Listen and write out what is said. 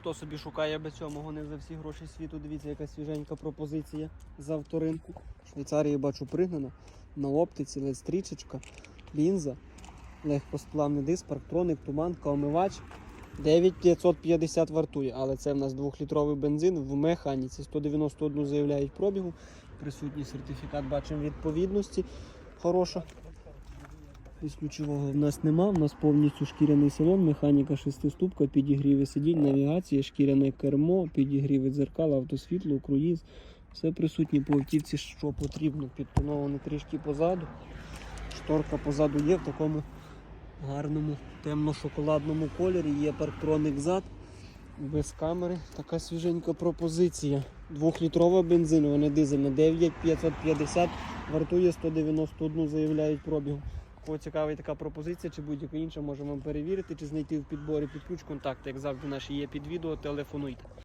Хто собі шукає без цього не за всі гроші світу, дивіться, яка свіженька пропозиція з авторинку. В Швейцарії бачу пригнана. На оптиці, лед-стрічечка, лінза, легкосплавний диск, парктроник, туманка, омивач. 9550 вартує, але це в нас 2-літровий бензин в механіці. 191 заявляють пробігу. Присутній сертифікат бачимо відповідності. Хороша. Із ключового в нас нема. В нас повністю шкіряний салон, механіка шестиступка, підігріви сидінь, навігація, шкіряне кермо, підігріви дзеркал, автосвітло, круїз. Все присутнє по автівці, що потрібно. Підтоновано трішки позаду. Шторка позаду є в такому гарному темно-шоколадному кольорі. Є парктроник зад. Без камери. Така свіженька пропозиція. Двохлітрова бензинова, не дизельна, 9550, вартує 191, заявляють пробігу. Цікавить така пропозиція чи будь-яка інша, можемо перевірити, чи знайти в підборі під контакти, як завжди, наші є під відео, телефонуйте.